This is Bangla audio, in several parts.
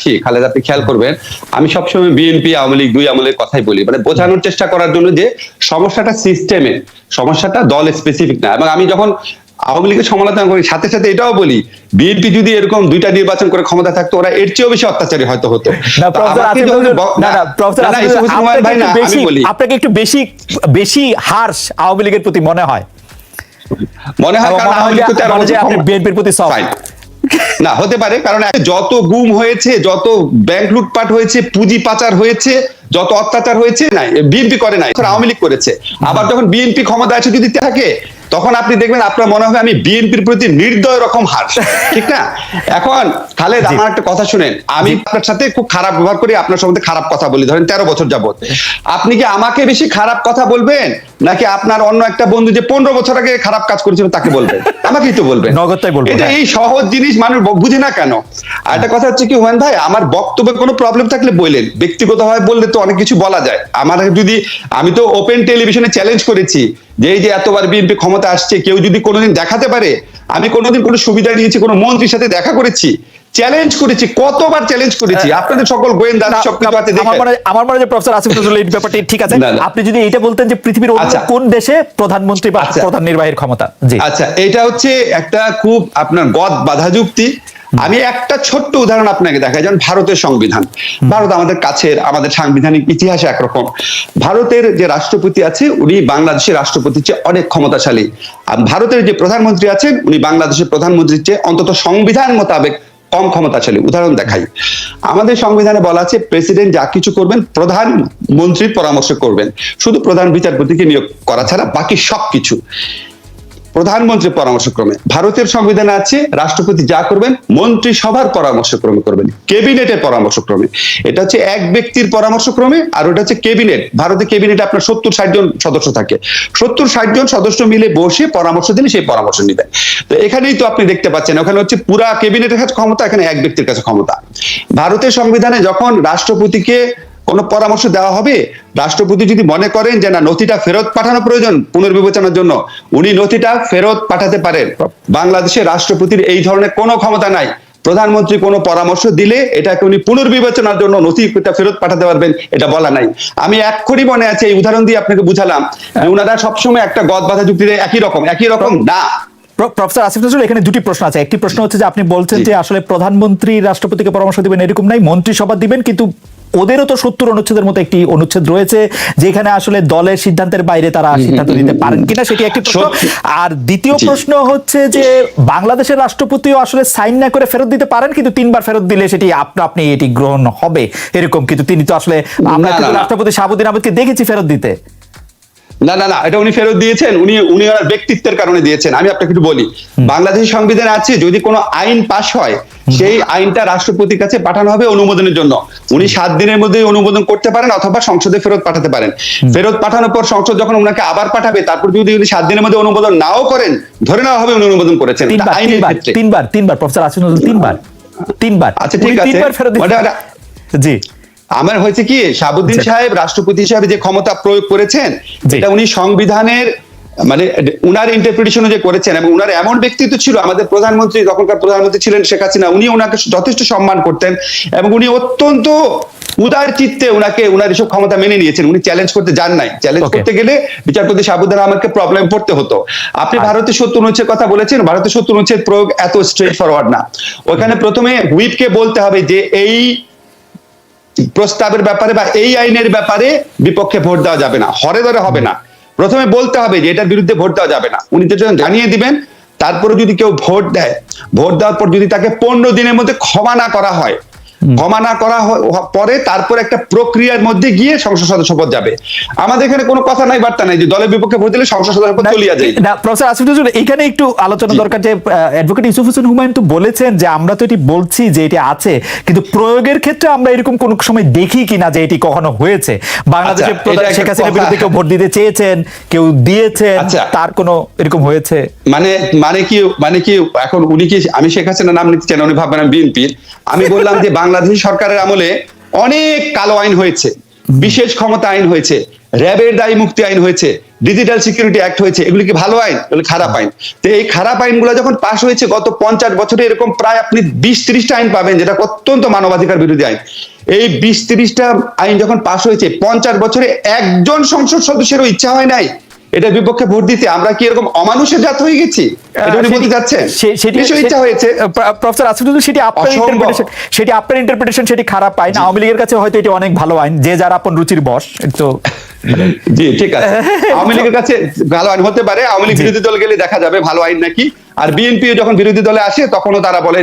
আসি খালেদা আপনি খেয়াল করবেন আমি সবসময় বিএনপি আওয়ামী লীগ দুই আমলের কথাই বলি মানে বোঝানোর চেষ্টা করার জন্য যে সমস্যাটা সিস্টেমে সমস্যাটা দল স্পেসিফিক না। এবং আমি যখন আওয়ামী লীগের সমালোচনা করি সাথে সাথে এটাও বলি বিএনপি যদি এরকম দুইটা নির্বাচন করে ক্ষমতা থাকতো ওরা এর চেয়েও বেশি অত্যাচারী হয়তো হতো। আপনাকে একটু বেশি বেশি হার্শ আওয়ামী লীগের প্রতি মনে হয়। মনে হয় কারণ আওয়ামী লীগ তো বিএনপির প্রতি soft। না হতে পারে কারণ যত গুম হয়েছে যত ব্যাংক লুটপাট হয়েছে পুঁজি পাচার হয়েছে যত অত্যাচার হয়েছে না বিএনপি করে নাই আওয়ামী লীগ করেছে। আবার যখন বিএনপি ক্ষমতা আছে যদি থাকে তখন আপনি দেখবেন আপনার মনে হবে আমি বিএনপির প্রতি নির্দয় রকম হার ঠিক না? এখন খালেদ আমার একটা কথা শুনেন আমি আপনার সাথে খুব খারাপ ব্যবহার করি আপনার সম্বন্ধে খারাপ কথা বলি ধরেন তেরো বছর যাবত আপনি কি আমাকে বেশি খারাপ কথা বলবেন? নাকি আপনার অন্য একটা বন্ধু যে পনেরো বছর আগে খারাপ কাজ করেছিল তাকে বলবেন আমাকেই তো বলবেন নগদটাই বলব, এটা হ্যাঁ। এই সহজ জিনিস মানুষ বুঝে না কেন? আর একটা কথা হচ্ছে কি হুমায়ুন ভাই আমার বক্তব্যে কোনো প্রবলেম থাকলে বললেন। ব্যক্তিগতভাবে বললে তো অনেক কিছু বলা যায়। আমার যদি আমি তো ওপেন টেলিভিশনে চ্যালেঞ্জ করেছি যে এই যে এতবার বিএনপি ক্ষমতা আসছে কেউ যদি কোনোদিন দেখাতে পারে আমি কোনোদিন কোনো সুবিধা নিয়েছি কোনো মন্ত্রীর সাথে দেখা করেছি চ্যালেঞ্জ করেছি কতবার চ্যালেঞ্জ করেছি? আপনাদের সকল গোয়েন্দা সব কিছু আছে আমার মনে আমার মনে যে প্রফেসর আসিফ নজরুল এই ব্যাপারটি ঠিক আছে। আপনি যদি এটা বলতেন যে পৃথিবীর অন্য আচ্ছা। কোন দেশে প্রধানমন্ত্রী বা আচ্ছা। প্রধান নির্বাহীর ক্ষমতা? জি। আচ্ছা এটা হচ্ছে একটা খুব আপনার গদ বাধা যুক্তি। আমি একটা ছোট্ট উদাহরণ আপনাকে দেখাই যেমন ভারতের সংবিধান। ভারত আমাদের কাছের আমাদের সাংবিধানিক ইতিহাসে একরকম। ভারতের যে রাষ্ট্রপতি আছে উনি বাংলাদেশের রাষ্ট্রপতির চেয়ে অনেক ক্ষমতাশালী। আর ভারতের যে প্রধানমন্ত্রী আছেন উনি বাংলাদেশের প্রধানমন্ত্রীর চেয়ে অন্তত সংবিধান মোতাবেক কম ক্ষমতাশালী। উদাহরণ দেখাই। আমাদের সংবিধানে বলা আছে, প্রেসিডেন্ট যা কিছু করবেন, প্রধান মন্ত্রীর পরামর্শ করবেন। শুধু প্রধান বিচারপতিকে নিয়োগ করা ছাড়া বাকি সবকিছু। প্রধানমন্ত্রীর পরামর্শক্রমে। ভারতের সংবিধানে আছে, রাষ্ট্রপতি যা করবেন, মন্ত্রিসভার পরামর্শক্রমে করবেন, ক্যাবিনেটের পরামর্শক্রমে। এটা হচ্ছে এক ব্যক্তির পরামর্শক্রমে, আর ওটা হচ্ছে ক্যাবিনেট। ভারতের ক্যাবিনেটে আপনার সত্তর, ষাট জন সদস্য থাকে। সত্তর, ষাট জন সদস্য মিলে বসে পরামর্শ দিলে সেই পরামর্শ নিবেন তো এখানেই তো আপনি দেখতে পাচ্ছেন, ওখানে হচ্ছে পুরা ক্যাবিনেটের কাছে ক্ষমতা, এখানে এক ব্যক্তির কাছে ক্ষমতা। ভারতের সংবিধানে যখন রাষ্ট্রপতিকে কোনো পরামর্শ দেওয়া হবে? রাষ্ট্রপতি যদি মনে করেন যে না নথিটা ফেরত পাঠানো প্রয়োজন পুনর্বিবেচনার জন্য উনি নথিটা ফেরত পাঠাতে পারেন। বাংলাদেশের রাষ্ট্রপতির এই ধরনের কোনো ক্ষমতা নাই। প্রধানমন্ত্রী কোনো পরামর্শ দিলে এটাকে উনি পুনর্বিবেচনার জন্য নথিটা ফেরত পাঠাতে পারবেন এটা বলা নাই। আমি এক্ষুনি মনে আছে এই উদাহরণ দিয়ে আপনাকে বুঝালাম উনারা সবসময় একটা গদ বাধা যুক্তিতে একই রকম একই রকম না। প্র- প্রফেসর আসিফ নজরুল এখানে দুটি প্রশ্ন আছে। একটি প্রশ্ন হচ্ছে যে আপনি বলছেন যে আসলে প্রধানমন্ত্রী রাষ্ট্রপতিকে পরামর্শ দিবেন এরকম নাই মন্ত্রিসভা দিবেন কিন্তু ওদেরও তো সত্তর অনুচ্ছেদের মতো একটি অনুচ্ছেদ রয়েছে যেখানে আসলে দলের সিদ্ধান্তের বাইরে তারা সিদ্ধান্ত নিতে পারেন কিনা সেটি একটি প্রশ্ন। আর দ্বিতীয় প্রশ্ন হচ্ছে যে বাংলাদেশের রাষ্ট্রপতিও আসলে সাইন না করে ফেরত দিতে পারেন কিন্তু তিনবার ফেরত দিলে সেটি আপনা আপনি এটি গ্রহণ হবে এরকম। কিন্তু তিনি তো আসলে আমরা। রাষ্ট্রপতি শাহাবুদ্দিন আহমেদকে দেখেছি ফেরত দিতে। না না না এটা উনি ফেরত দিয়েছেন উনি উনি ওনার ব্যক্তিত্বের কারণে দিয়েছেন। আমি আপনাকে একটু বলি বাংলাদেশের সংবিধানে আছে যদি কোনো আইন পাশ হয় সেই আইনটা রাষ্ট্রপতির কাছে পাঠানো হবে অনুমোদনের জন্য। উনি সাত দিনের মধ্যে অনুমোদন করতে পারেন অথবা সংসদে ফেরত পাঠাতে পারেন। ফেরত পাঠানোর পর সংসদ যখন ওনাকে আবার পাঠাবে তারপর যদি উনি সাত দিনের মধ্যে অনুমোদন নাও করেন ধরে নেওয়া হবে উনি অনুমোদন করেছেন। তিনবার আইনের তিনবার ক্ষেত্রে। তিনবার তিনবার প্রফেসর আসিফ তিনবার তিনবার আচ্ছা, ঠিক আছে। তিনবার ফেরত জি। আমার হয়েছে কি শাহাবুদ্দিন আচ্ছা। সাহেব রাষ্ট্রপতি হিসাবে যে ক্ষমতা প্রয়োগ করেছেন। এটা উনি সংবিধানের মানে উনার ইন্টারপ্রিটেশন যে করেছেন এবং উনার এমন ব্যক্তিত্ব ছিল আমাদের প্রধানমন্ত্রী তখনকার প্রধানমন্ত্রী ছিলেন শেখ হাসিনা উনি ওনাকে যথেষ্ট সম্মান করতেন এবং উনি অত্যন্ত উদার চিত্তে উনাকে উনার এসব ক্ষমতা মেনে নিয়েছেন উনি চ্যালেঞ্জ করতে যান নাই চ্যালেঞ্জ করতে গেলে বিচারপতি শাহাবুদ্দিন আমাকে প্রবলেম পড়তে হতো আপনি আচ্ছা। ভারতের সত্য অনুচ্ছেদ কথা বলেছেন ভারতের সত্য অনুচ্ছেদ প্রয়োগ এত স্ট্রেট ফরওয়ার্ড না ওখানে প্রথমে হুইপকে বলতে হবে যে এই প্রস্তাবের ব্যাপারে বা এই আইনের ব্যাপারে বিপক্ষে ভোট দেওয়া যাবে না। হরে ধরে হবে না। প্রথমে বলতে হবে যে এটার বিরুদ্ধে ভোট দেওয়া যাবে না। উনি তো জানিয়ে দিবেন, তারপরে যদি কেউ ভোট দেয়, ভোট দেওয়ার পর যদি তাকে পনেরো দিনের মধ্যে ক্ষমা না করা হয় ক্ষমা না করা পরে তারপর একটা প্রক্রিয়ার মধ্যে গিয়ে সংসদ সদস্য পদ যাবে। আমাদের এখানে কোনো কথা নাই বার্তা নাই যে দলের বিপক্ষে ভোট দিলে সংসদ সদস্য পদ চলিয়া যায়। না প্রফেসর আসিফ নজরুল এখানে একটু আলোচনা দরকার যে অ্যাডভোকেট ইউসুফ হোসেন হুমায়ুন তো বলেছেন যে আমরা তো এটি বলছি যে এটি আছে কিন্তু প্রয়োগের ক্ষেত্রে আমরা এরকম কোন সময় দেখি কিনা যে এটি কখনো হয়েছে? বাংলাদেশের আচ্ছা, প্রধান শেখ হাসিনার বিরুদ্ধে কেউ ভোট দিতে চেয়েছেন কেউ দিয়েছেন আচ্ছা। তার কোনো এরকম হয়েছে? মানে মানে কি মানে কি এখন উনি কি আমি শেখ হাসিনার নাম নিতে চাই না উনি ভাববেন বিএনপির। আমি বললাম যে বাংলাদেশ সরকারের আমলে অনেক কালো আইন হয়েছে, বিশেষ ক্ষমতা আইন হয়েছে, র্যাবের দায়ী মুক্তি আইন হয়েছে, ডিজিটাল সিকিউরিটি অ্যাক্ট হয়েছে, এগুলি কি ভালো আইন? খারাপ আইন। তো এই খারাপ আইনগুলো যখন পাশ হয়েছে গত পঞ্চাশ বছরে এরকম প্রায় আপনি বিশ ত্রিশটা আইন পাবেন, যেটা অত্যন্ত মানবাধিকার বিরোধী আইন। এই বিশ ত্রিশটা আইন যখন পাশ হয়েছে, পঞ্চাশ বছরে একজন সংসদ সদস্যেরও ইচ্ছা হয় নাই এটার বিপক্ষে ভোট দিতে আমরা কি এরকম অমানুষের জাত হয়ে গেছি? এটা উনি বলতে যাচ্ছেন সেটি ইচ্ছা হয়েছে। প্রফেসর সেটি আপনার ইন্টারপ্রিটেশন সেটি আপনার ইন্টারপ্রিটেশন সেটি খারাপ আইন আওয়ামী লীগের কাছে হয়তো এটি অনেক ভালো আইন। যে যার আপন রুচির বস তো জি ঠিক আছে। আওয়ামী লীগের কাছে ভালো আইন হতে পারে। আওয়ামী লীগ বিরোধী দল গেলে দেখা যাবে ভালো আইন নাকি। আর বিএনপি যখন বিরোধী দলে আসে তখনও তারা বলে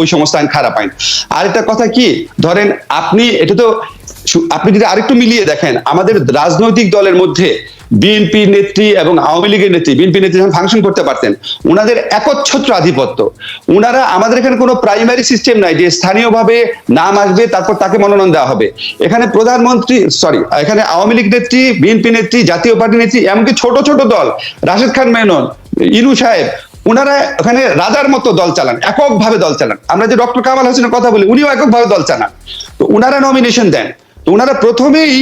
ওই সমস্ত আইন খারাপ আইন। আর একটা কথা কি? ধরেন আপনি এটা তো আপনি যদি আরেকটু মিলিয়ে দেখেন, আমাদের রাজনৈতিক দলের মধ্যে বিএনপি নেত্রী এবং আওয়ামী লীগের নেত্রী, বিএনপি নেত্রী যখন ফাংশন করতে পারতেন ওনাদের একচ্ছত্র আধিপত্য। ওনারা আমাদের এখানে কোনো প্রাইমারি সিস্টেম নাই যে স্থানীয়ভাবে নাম আসবে, তারপর তাকে মনোনয়ন দেওয়া হবে। এখানে প্রধানমন্ত্রী সরি এখানে আওয়ামী লীগ নেত্রী, বিএনপি নেত্রী, জাতীয় পার্টি নেত্রী, এমনকি ছোট ছোট দল, রাশেদ খান মেনন, ইনু সাহেব ওনারা ওখানে রাজার মতো দল চালান, এককভাবে দল চালান। আমরা যে ডক্টর কামাল হোসেনের কথা বলি, উনিও এককভাবে দল চালান। তো ওনারা নমিনেশন দেন। ওনারা প্রথমেই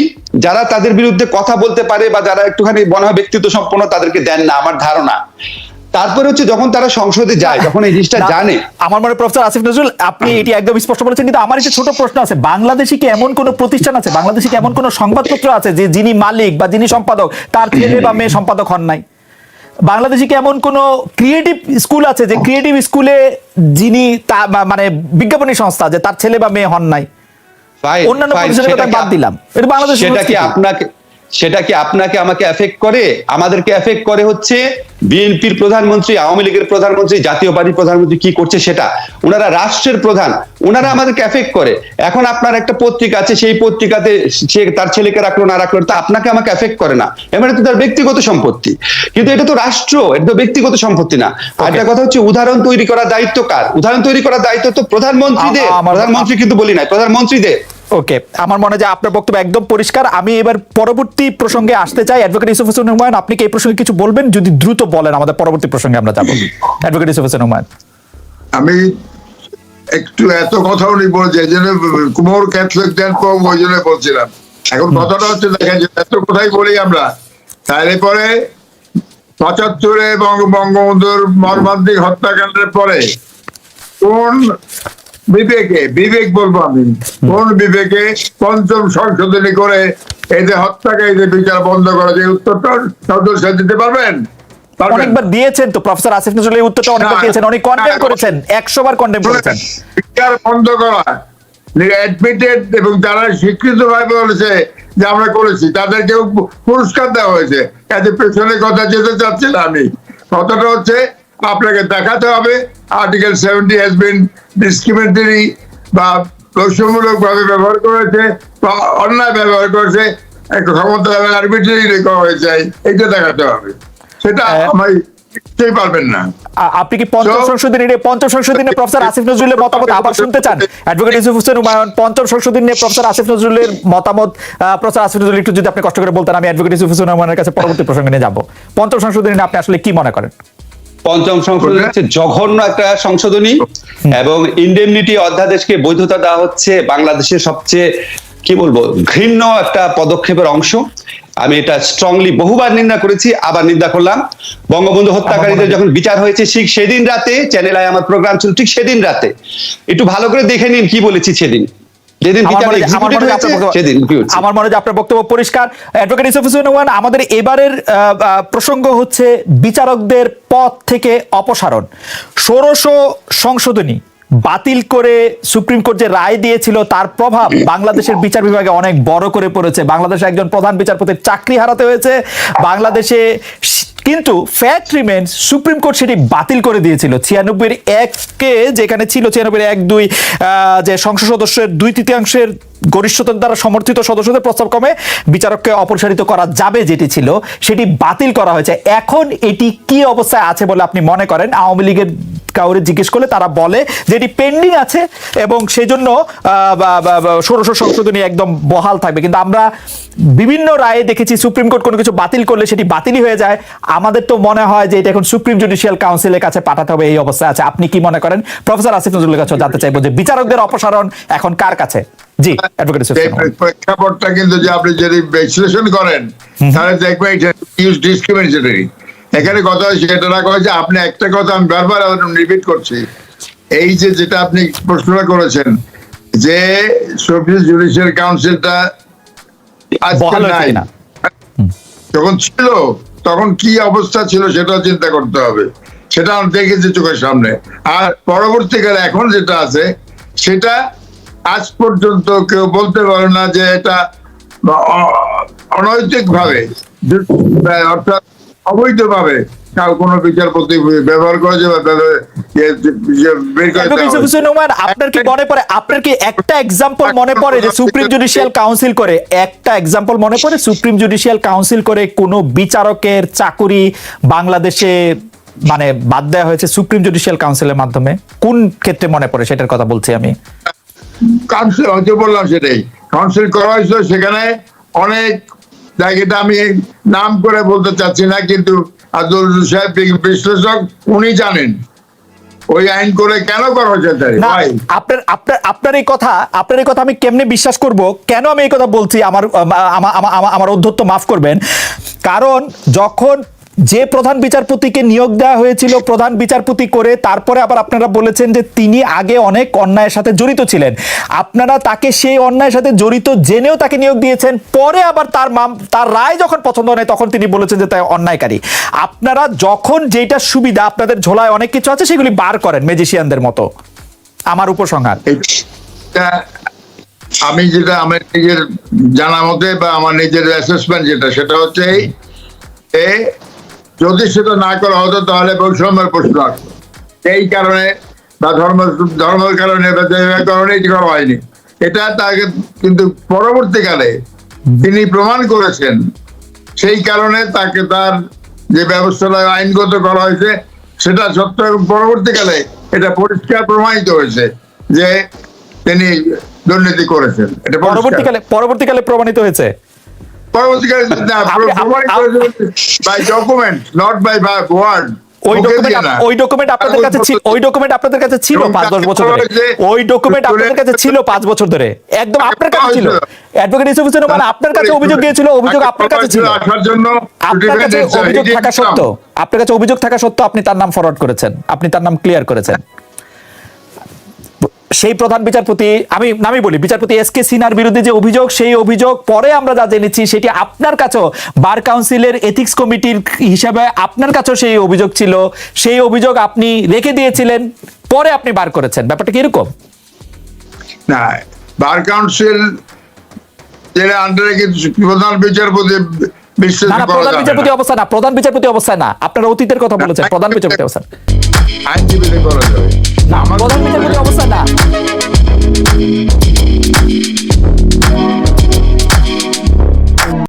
যারা তাদের বিরুদ্ধে কথা বলতে পারে বা যারা একটুখানি মনে হয় ব্যক্তিত্ব সম্পন্ন তাদেরকে দেন না আমার ধারণা। তারপরে হচ্ছে যখন তারা সংসদে যায় যখন এই জিনিসটা জানে। আমার মনে প্রফেসর আসিফ নজরুল আপনি এটি একদম স্পষ্ট বলেছেন কিন্তু আমার একটা ছোট প্রশ্ন আছে। বাংলাদেশে কি এমন কোন প্রতিষ্ঠান আছে? বাংলাদেশে কি এমন কোন সংবাদপত্র আছে যে যিনি মালিক বা যিনি সম্পাদক তার ছেলে বা মেয়ে সম্পাদক হন নাই? বাংলাদেশে কি এমন কোন ক্রিয়েটিভ স্কুল আছে যে ক্রিয়েটিভ স্কুলে যিনি তা মানে বিজ্ঞাপনী সংস্থা যে তার ছেলে বা মেয়ে হন নাই? অন্যান্য প্রতিষ্ঠানের কথা বাদ দিলাম। এটা বাংলাদেশ সেটা কি আপনাকে সেটা কি আপনাকে আমাকে এফেক্ট করে? আমাদেরকে এফেক্ট করে হচ্ছে বিএনপির প্রধানমন্ত্রী আওয়ামী লীগের প্রধানমন্ত্রী জাতীয় পার্টির প্রধানমন্ত্রী কি করছে সেটা? ওনারা রাষ্ট্রের প্রধান ওনারা আমাদেরকে এফেক্ট করে। এখন আপনার একটা পত্রিকা আছে সেই পত্রিকাতে সে তার ছেলেকে রাখল না রাখল তা আপনাকে আমাকে এফেক্ট করে না। এবারে তো তার ব্যক্তিগত সম্পত্তি। কিন্তু এটা তো রাষ্ট্র এটা তো ব্যক্তিগত সম্পত্তি না। আর একটা কথা হচ্ছে উদাহরণ তৈরি করার দায়িত্ব কার? উদাহরণ তৈরি করার দায়িত্ব তো প্রধানমন্ত্রীদের। প্রধানমন্ত্রী কিন্তু বলি নাই প্রধানমন্ত্রীদের। ওকে আমার মনে হয় যে আপনার বক্তব্য একদম পরিষ্কার। আমি এবার পরবর্তী প্রসঙ্গে আসতে চাই। অ্যাডভোকেট ইউসুফ হোসেন হুমায়ুন আপনি কি এই প্রসঙ্গে কিছু বলবেন? যদি দ্রুত বলেন আমাদের পরবর্তী প্রসঙ্গে আমরা যাব। অ্যাডভোকেট ইউসুফ হোসেন হুমায়ুন আমি একটু এত কথা উনি এই জন্য কুমোর ক্যাথলিক দেন কম ওই জন্য বলছিলাম। এখন কথাটা হচ্ছে দেখেন যে এত কথাই বলি আমরা। তাহলে পরে পঁচাত্তরে বঙ্গ বঙ্গবন্ধুর মর্মান্তিক হত্যাকাণ্ডের পরে কোন বিবেকে বিবেক বলব আমি। কোন বিবেকে পঞ্চম সংশোধনী করে এই যে হত্যাকারীদের বিচার বন্ধ করা যে উত্তরটা দিতে পারবেন? অনেকবার দিয়েছেন তো প্রফেসর আসিফ নজরুল এই উত্তরটা অনেকবার দিয়েছেন। অনেক কন্ডেম করেছেন একশো বার কন্ডেম করেছেন। বিচার বন্ধ করা অ্যাডমিটেড এবং তারা স্বীকৃত ভাবে বলেছে যে আমরা করেছি তাদেরকে পুরস্কার দেওয়া হয়েছে। কাজে পেছনে কথা যেতে চাচ্ছি না আমি। কথাটা হচ্ছে আপনাকে দেখাতে হবে। Article seventy has been discriminatory বা বৈষম্যমূলক ভাবে ব্যবহার করেছে বা অন্যায় ব্যবহার করেছে। একটা ক্ষমতা আর্বিট্রারি করা হয়েছে। এইটা দেখাতে হবে। সেটা হ্যাঁ। আমার পারবেন না। আপনি কি পঞ্চম সংশোধনী নিয়ে পঞ্চম সংশোধনী প্রফেসর আসিফ নজরুলের মতামত আবার শুনতে চান? অ্যাডভোকেট ইউসুফ হোসেন হুমায়ুন পঞ্চম সংশোধনী নিয়ে প্রফেসর আসিফ নজরুলের মতামত প্রফেসর আসিফ নজরুল একটু যদি আপনি কষ্ট করে বলতেন আমি অ্যাডভোকেট ইউসুফ হোসেন হুমায়ুনের কাছে পরবর্তী প্রসঙ্গে নিয়ে যাব। পঞ্চম সংশোধনী আপনি আসলে কি মনে করেন? পঞ্চম সংশোধনী হচ্ছে জঘন্য একটা সংশোধনী এবং ইন্ডেমনিটি অধ্যাদেশকে বৈধতা দেওয়া হচ্ছে বাংলাদেশের সবচেয়ে কি বলব ঘৃণ্য একটা পদক্ষেপের অংশ। আমি এটা স্ট্রংলি বহুবার নিন্দা করেছি আবার নিন্দা করলাম। বঙ্গবন্ধু হত্যাকারীদের যখন বিচার হয়েছে ঠিক সেদিন রাতে চ্যানেল আই আমার প্রোগ্রাম ছিল ঠিক সেদিন রাতে। একটু ভালো করে দেখে নিন কি বলেছি সেদিন। আমার মনে হয়- আপনার বক্তব্য- হচ্ছে? আমার যে আপনার বক্তব্য পরিষ্কার। অ্যাডভোকেট আমাদের এবারের প্রসঙ্গ হচ্ছে বিচারকদের পদ থেকে অপসারণ। ষোড়শ সংশোধনী বাতিল করে সুপ্রিম কোর্ট যে রায় দিয়েছিল তার প্রভাব বাংলাদেশের বিচার বিভাগে অনেক বড় করে পড়েছে। বাংলাদেশে একজন প্রধান বিচারপতির চাকরি হারাতে হয়েছে। বাংলাদেশে কিন্তু ফ্যাক্ট রিমেন্স সুপ্রিম কোর্ট সেটি বাতিল করে দিয়েছিল। ছিয়ানব্বই এককে যেখানে ছিল ছিয়ানব্বই এক, দুই যে সংসদ সদস্যের দুই তৃতীয়াংশের গরিষ্ঠতার দ্বারা সমর্থিত সদস্যদের প্রস্তাব কমে বিচারককে অপসারিত করা যাবে যেটি ছিল, সেটি বাতিল করা হয়েছে। এখন এটি কি অবস্থায় আছে বলে আপনি মনে করেন? আওয়ামী লীগের কাউরে জিজ্ঞেস করলে তারা বলে যে এটি পেন্ডিং আছে এবং সেই জন্য ষোড়শ সংশোধনী একদম বহাল থাকবে। কিন্তু আমরা বিভিন্ন রায়ে দেখেছি সুপ্রিম কোর্ট কোনো কিছু বাতিল করলে সেটি বাতিলই হয়ে যায়। আমাদের তো মনে হয় যে এটা এখন সুপ্রিম জুডিশিয়াল কাউন্সিলের কাছে পাঠাতে হবে এই অবস্থায় আছে। আপনি কি মনে করেন? প্রফেসর আসিফ নজরুলের কাছে জানতে চাইব যে বিচারকদের অপসারণ এখন কার কাছে? জি অ্যাডভোকেট। প্রেক্ষাপটটা কিন্তু যে আপনি যদি বিশ্লেষণ করেন তাহলে দেখবেন এটা ইউজ ডিসক্রিমিনেটরি এখানে কথা এটা রাখা হয়েছে আপনি একটা কথা আমি বারবার রিপিট করছি। এই যে যেটা আপনি প্রশ্নটা করেছেন যে সুপ্রিম জুডিশিয়াল কাউন্সিলটা আজকে নাই। যখন ছিল তখন কি অবস্থা ছিল সেটাও চিন্তা করতে হবে। সেটা আমরা দেখেছি চোখের সামনে। আর পরবর্তীকালে এখন যেটা আছে সেটা আজ পর্যন্ত কেউ বলতে পারে না যে এটা অনৈতিক ভাবে অর্থাৎ অবৈধ ভাবে কাউ বিচারপতি ব্যবহার করে আপনার কি মনে পড়ে? আপনার কি একটা এক্সাম্পল মনে পড়ে যে সুপ্রিম জুডিশিয়াল কাউন্সিল করে? একটা এক্সাম্পল মনে পড়ে? সুপ্রিম জুডিশিয়াল কাউন্সিল করে কোন বিচারকের চাকুরি বাংলাদেশে মানে বাদ দেওয়া হয়েছে সুপ্রিম জুডিশিয়াল কাউন্সিলের মাধ্যমে? কোন ক্ষেত্রে মনে পড়ে? সেটার কথা বলছি আমি। কাউন্সিল হয়তো বললাম সেটাই। কাউন্সিল করা হয়েছিল সেখানে অনেক জায়গাটা আমি নাম করে বলতে চাচ্ছি না কিন্তু আব্দুল সাহেব বিশ্লেষক উনি জানেন। ওই আইন করে কেন করা হয়েছে আপনার আপনার আপনার এই কথা আপনার এই কথা আমি কেমনে বিশ্বাস করব? কেন আমি এই কথা বলছি? আমার আমার আমার- আমার- আমার অধ্যত্ত মাফ করবেন। কারণ যখন যে প্রধান বিচারপতিকে নিয়োগ দেওয়া হয়েছিল, প্রধান বিচারপতি করে তারপরে আবার আপনারা বলেছেন যে তিনি আগে অনেক অন্যায়ের সাথে জড়িত ছিলেন। আপনারা তাকে সেই অন্যায়ের সাথে জড়িত জেনেও তাকে নিয়োগ দিয়েছেন, পরে আবার তার মাম, তার রায় যখন পছন্দ হয় তখন তিনি বলেছেন যে তাই অন্যায়কারী। আপনারা যখন যেটা সুবিধা আপনাদের ঝোলায় অনেক কিছু আছে, সেগুলি বার করেন ম্যাজিশিয়ানদের মতো। আমার উপসংহার। আমি যেটা, আমার নিজের জানা মতে বা আমার নিজের অ্যাসেসমেন্ট যেটা, সেটা হচ্ছে এই যদি সেটা না করা হতো তাহলে বৈষম্যের প্রশ্ন আসতো। এই কারণে বা ধর্ম ধর্মের কারণে বা কারণে এটি করা হয়নি। এটা তাকে কিন্তু পরবর্তীকালে তিনি প্রমাণ করেছেন। সেই কারণে তাকে তার যে ব্যবস্থাটা আইনগত করা হয়েছে সেটা সত্ত্বেও পরবর্তীকালে এটা পরিষ্কার প্রমাণিত হয়েছে যে তিনি দুর্নীতি করেছেন। এটা পরবর্তীকালে পরবর্তীকালে প্রমাণিত হয়েছে? পরবর্তীকালে না, আপনি- প্রমাণিত আপ- হয়েছে by document not by word ওই ডকুমেন্ট ওই ডকুমেন্ট আপনাদের কাছে ছিল ওই ডকুমেন্ট আপনাদের কাছে ছিল এবং পাঁচ দশ তাকে বছর ধরে। ওই ডকুমেন্ট আপনাদের কাছে ছিল পাঁচ বছর ধরে। একদম আপনার কাছে ছিল। অ্যাডভোকেট ইউসুফ হোসেন ওমান আপনার কাছে অভিযোগ গিয়েছিল অভিযোগ আপনার কাছে ছিল। জন্য আপনার কাছে অভিযোগ থাকা সত্ত্বেও আপনার কাছে অভিযোগ থাকা সত্ত্বেও আপনি তার নাম ফরওয়ার্ড করেছেন। আপনি তার নাম ক্লিয়ার করেছেন। সেই প্রধান বিচারপতি আমি নামই বলি বিচারপতি এস কে সিনহার বিরুদ্ধে যে অভিযোগ সেই অভিযোগ পরে আমরা যা জেনেছি সেটি আপনার কাছেও বার কাউন্সিলের এথিক্স কমিটির হিসাবে আপনার কাছেও সেই অভিযোগ ছিল। সেই অভিযোগ আপনি রেখে দিয়েছিলেন পরে আপনি বার করেছেন। ব্যাপারটা কি এরকম? না বার কাউন্সিল যেটা আন্ডারে প্রধান বিচারপতি প্রধান বিচারপতি। অবস্থা না প্রধান বিচারপতি অবস্থায় না। আপনারা অতীতের কথা বলেছেন প্রধান বিচারপতি অবস্থা আইনজীবীদের করা যাবে। প্রধান বিচারপতির অবস্থা না।